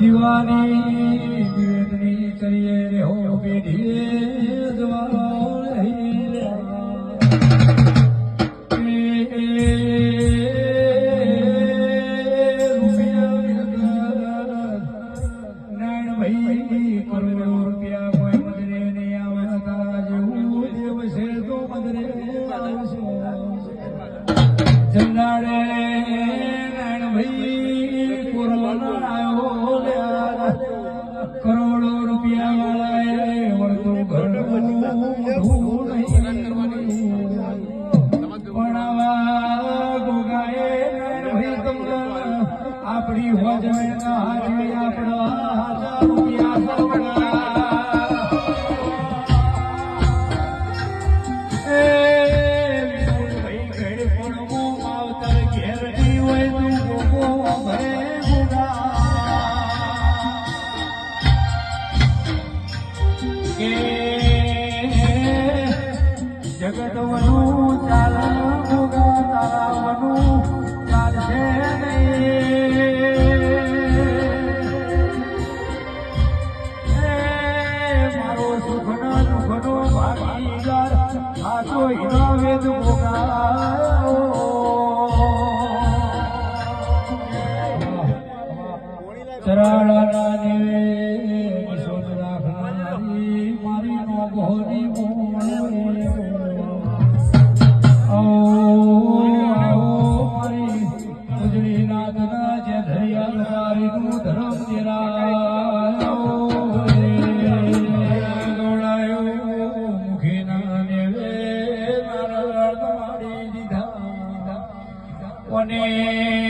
દીવાની વેદની કરીએ રે હો પેઢીએ જવાનો રહી આપણી હોજવેના હાજવે આપણા હાજા રૂપિયા સવડા. એ વિપુલભાઈ ઘેડ પણ મો માવતર ઘેરથી હોય તું ગોગો. કે જગત વનું ચાલ નેવે રાખનારી મારી નો ગોરી. মনে